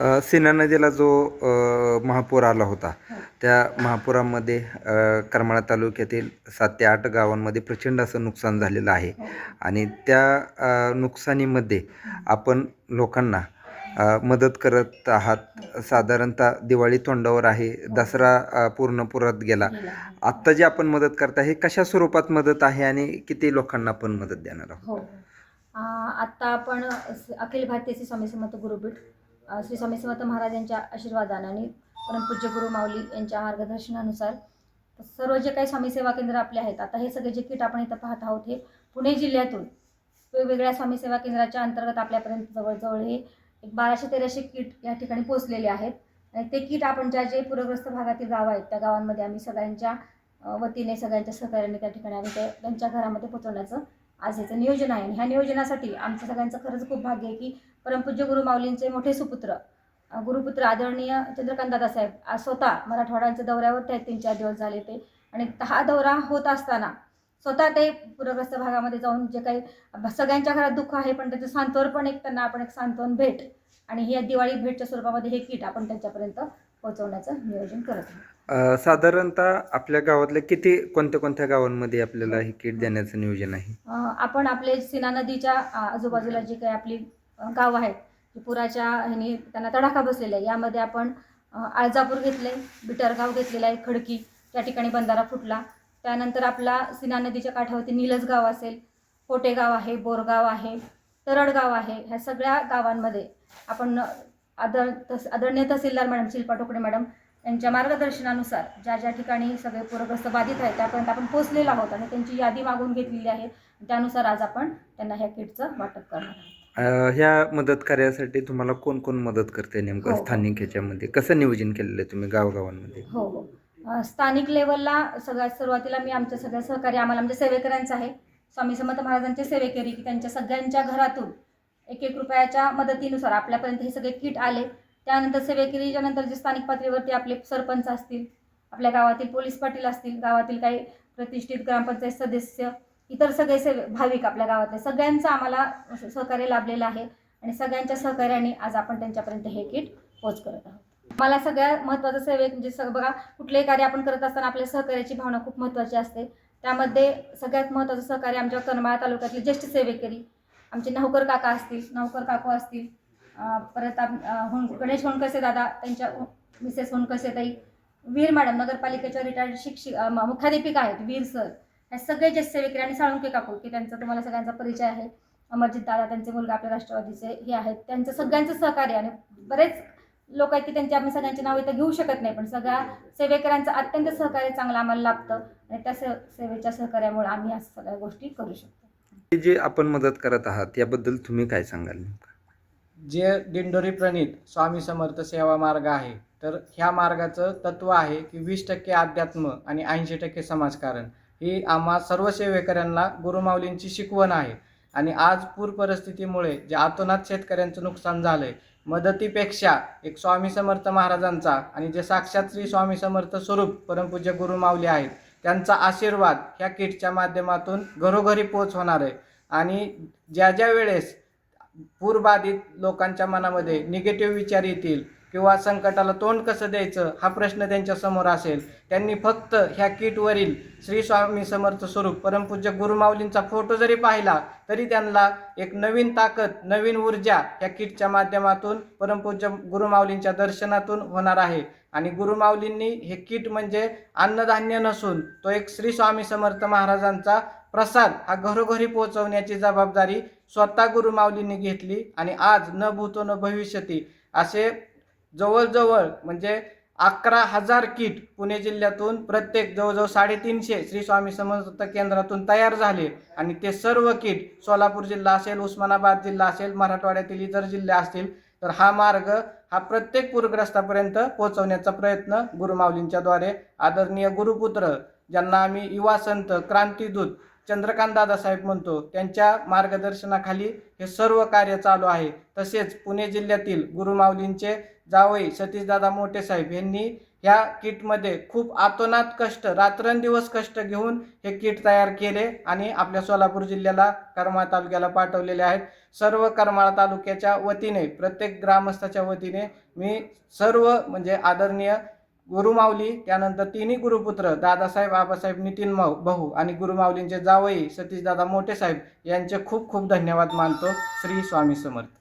सिन्हा सीना नदीला जो महापूर आला होता त्या महापुरामध्ये करमाळा तालुक्यातील सात ते आठ गावांमध्ये प्रचंड असं नुकसान झालेलं आहे. आणि त्या नुकसानीमध्ये आपण लोकांना मदत करत आहात. साधारणतः दिवाळी तोंडावर आहे दसरा पूर्णपुरात गेला. आत्ता जे आपण मदत करता हे कशा स्वरूपात मदत आहे आणि किती लोकांना आपण मदत देणार आहोत? हो. आत्ता आपण अखिल भारतीय स्वामी समर्थ गुरुपीठ श्री स्वामी समर्थ महाराजांच्या आशीर्वादानं आशीर्वादाने आणि परमपूज्य गुरु माऊली यांच्या मार्गदर्शनानुसार सर्व जे काही स्वामी सेवा केंद्र आपले आहेत आता हे सगळे जे किट आपण इथं पाहत आहोत हे पुणे जिल्ह्यातून वेगवेगळ्या स्वामी सेवा केंद्राच्या अंतर्गत आपल्यापर्यंत जवळजवळ हे एक बाराशे तेराशे किट या ठिकाणी पोहोचलेले आहेत. आणि ते किट आपण ज्या जे पूरग्रस्त भागातील गावं आहेत त्या गावांमध्ये आम्ही सगळ्यांच्या वतीने सगळ्यांच्या सहकार्याने त्या ठिकाणी आम्ही ते त्यांच्या घरामध्ये पोचवण्याचं आज याचं नियोजन आहे. आणि ह्या नियोजनासाठी आमचं सगळ्यांचं खरंच खूप भाग्य आहे की परमपूज्य गुरु माऊलींचे मोठे सुपुत्र गुरुपुत्र आदरणीय चंद्रकांत दादासाहेब आज स्वतः मराठवाड्यांच्या दौऱ्यावर ते तीन चार दिवस झाले ते. आणि हा दौरा होत असताना स्वतः ते पूरग्रस्त भागामध्ये जाऊन जे काही सगळ्यांच्या घरात दुःख आहे पण त्याचं सांत्वन पण एक त्यांना आपण एक सांत्वन भेट आणि ही दिवाळी भेटच्या स्वरूपामध्ये हे किट आपण त्यांच्यापर्यंत पोहोचवण्याचं नियोजन करत आहोत. साधारणतः आपल्या गावातल्या किती कोणत्या कोणत्या गावांमध्ये आपल्याला हे किट देण्याचं नियोजन आहे? आपण आपले सीना नदीच्या आजूबाजूला जी काही आपली गाव आहेत पुराच्या ह्यानी त्यांना तडाखा बसलेला आहे. यामध्ये आपण आळजापूर घेतले बिटरगाव घेतलेला आहे खडकी त्या ठिकाणी बंधारा फुटला. त्यानंतर आपला सीना नदीच्या काठावरती निलज गाव असेल कोटेगाव आहे बोरगाव आहे तरडगाव आहे ह्या सगळ्या गावांमध्ये आपण आदर तस आदरणीय तहसीलदार मॅडम शिल्पा टोकडे मॅडम यांच्या मार्गदर्शनानुसार ज्या ज्या ठिकाणी सगळे पूरग्रस्त बाधित आहेत त्यापर्यंत आपण पोहोचलेलो आहोत आणि त्यांची यादी मागून घेतलेली आहे. त्यानुसार आज आपण त्यांना ह्या किटचं वाटप करणार आहोत. ह्या मदत कार्यासाठी तुम्हाला कोण कोण मदत करते नेमकं हो. स्थानिक ह्याच्यामध्ये? कसं नियोजन केलेलं आहे तुम्ही गावगावांमध्ये? हो हो. अ, स्थानिक लेवलला सगळ्यात सुरुवातीला मी आमच्या सगळ्या सहकारी आम्हाला म्हणजे सेवेकऱ्यांचं आहे. स्वामी समर्थ महाराजांचे सेवेकरी की त्यांच्या सगळ्यांच्या घरातून एक एक रुपयाच्या मदतीनुसार आपल्यापर्यंत हे सगळे किट आले. त्यानंतर सेवेकरीच्या नंतर जे स्थानिक पातळीवरती आपले सरपंच असतील आपल्या गावातील पोलीस पाटील असतील गावातील काही प्रतिष्ठित ग्रामपंचायत सदस्य इतर सगळे सेवे भाविक आपल्या गावातले. सगळ्यांचं आम्हाला सहकार्य लाभलेलं आहे. आणि सगळ्यांच्या सहकार्याने आज आपण त्यांच्यापर्यंत हे किट पोच करत आहोत. मला सगळ्यात महत्त्वाचं सेवे म्हणजे सग बघा कुठलेही कार्य आपण करत असताना आपल्या सहकार्याची भावना खूप महत्त्वाची असते. त्यामध्ये सगळ्यात महत्त्वाचं सहकार्य आमच्या करमाळा तालुक्यातले ज्येष्ठ सेवेकरी आमचे नवकर काका असतील नवकर काकू असतील परत होण अं, गणेश होणकसे दादा त्यांच्या मिसेस होणकसे ताई वीर मॅडम नगरपालिकेच्या रिटायर्ड शिक्षिक मुख्याधिपिका मुख्याध्यापिका आहेत वीर सर सगळे ज्येष्ठ सेवेकरी आणि साळुंके काकू की त्यांचा तुम्हाला सगळ्यांचा परिचय आहे. अमरजित दादा त्यांचे मुलगा आपल्या राष्ट्रवादीचे हे आहेत. त्यांचं सगळ्यांचं सहकार्य आणि बरेच लोक आहेत की त्यांची आम्ही सगळ्यांची नाव इथं घेऊ शकत नाही पण सगळ्या सेवेकरांचं अत्यंत सहकार्य चांगलं आम्हाला लाभतं आणि त्या से सेवेच्या सहकार्यामुळे आम्ही या सगळ्या गोष्टी करू शकतो. जी आपण मदत करत आहात याबद्दल तुम्ही काय सांगाल जे दिंडोरी प्रणित स्वामी समर्थ सेवा मार्ग आहे तर ह्या मार्गाचं तत्व आहे की वीस टक्के अध्यात्म आणि ऐंशी टक्के समाजकारण. ही आम्हा सर्व सेवेकऱ्यांना गुरुमाऊलींची शिकवण आहे. आणि आज पूर परिस्थितीमुळे जे आतोनात शेतकऱ्यांचं नुकसान झालं आहे मदतीपेक्षा एक स्वामी समर्थ महाराजांचा आणि जे साक्षात श्री स्वामी समर्थ स्वरूप परमपूज्य गुरुमाऊली आहेत त्यांचा आशीर्वाद ह्या किटच्या माध्यमातून घरोघरी पोच होणार आहे. आणि ज्या ज्या वेळेस पूरबाधित लोकांच्या मनामध्ये निगेटिव्ह विचार येतील किंवा संकटाला तोंड कसं द्यायचं हा प्रश्न त्यांच्यासमोर असेल. त्यांनी फक्त ह्या किटवरील श्री स्वामी समर्थ स्वरूप परमपूज्य गुरुमाऊलींचा फोटो जरी पाहिला तरी त्यांना एक नवीन ताकद नवीन ऊर्जा ह्या किटच्या माध्यमातून परमपूज्य गुरुमाऊलींच्या दर्शनातून होणार आहे. आणि गुरुमाऊलींनी हे किट म्हणजे अन्नधान्य नसून तो एक श्री स्वामी समर्थ महाराजांचा प्रसाद हा घरोघरी पोहोचवण्याची जबाबदारी स्वतः गुरुमाऊलींनी घेतली आणि आज न भूतो न भविष्यती असे जवळजवळ म्हणजे अकरा हजार किट पुणे जिल्ह्यातून प्रत्येक जवळजवळ साडेतीनशे श्री स्वामी समर्थ केंद्रातून तयार झाले. आणि ते सर्व किट सोलापूर जिल्हा असेल उस्मानाबाद जिल्हा असेल मराठवाड्यातील इतर जिल्हे असतील तर हा मार्ग हा प्रत्येक पूरग्रस्तापर्यंत पोहोचवण्याचा प्रयत्न गुरुमाऊलींच्याद्वारे आदरणीय गुरुपुत्र ज्यांना आम्ही युवा संत क्रांतीदूत चंद्रकांत दादासाहेब म्हणतो त्यांच्या मार्गदर्शनाखाली हे सर्व कार्य चालू आहे. तसेच पुणे जिल्ह्यातील गुरुमाऊलींचे जावई सतीशदादा मोठे साहेब यांनी ह्या किटमध्ये खूप आतोनात कष्ट रात्रंदिवस कष्ट घेऊन हे किट तयार केले आणि आपल्या सोलापूर जिल्ह्याला करमाळा तालुक्याला पाठवलेले आहेत. सर्व करमाळा तालुक्याच्या वतीने प्रत्येक ग्रामस्थाच्या वतीने मी सर्व म्हणजे आदरणीय गुरुमाऊली त्यानंतर तिन्ही गुरुपुत्र दादासाहेब आबासाहेब नितीन माऊ भाऊ आणि गुरुमाऊलींचे जावई सतीशदादा मोठे साहेब यांचे खूप खूप धन्यवाद मानतो श्री स्वामी समर्थ.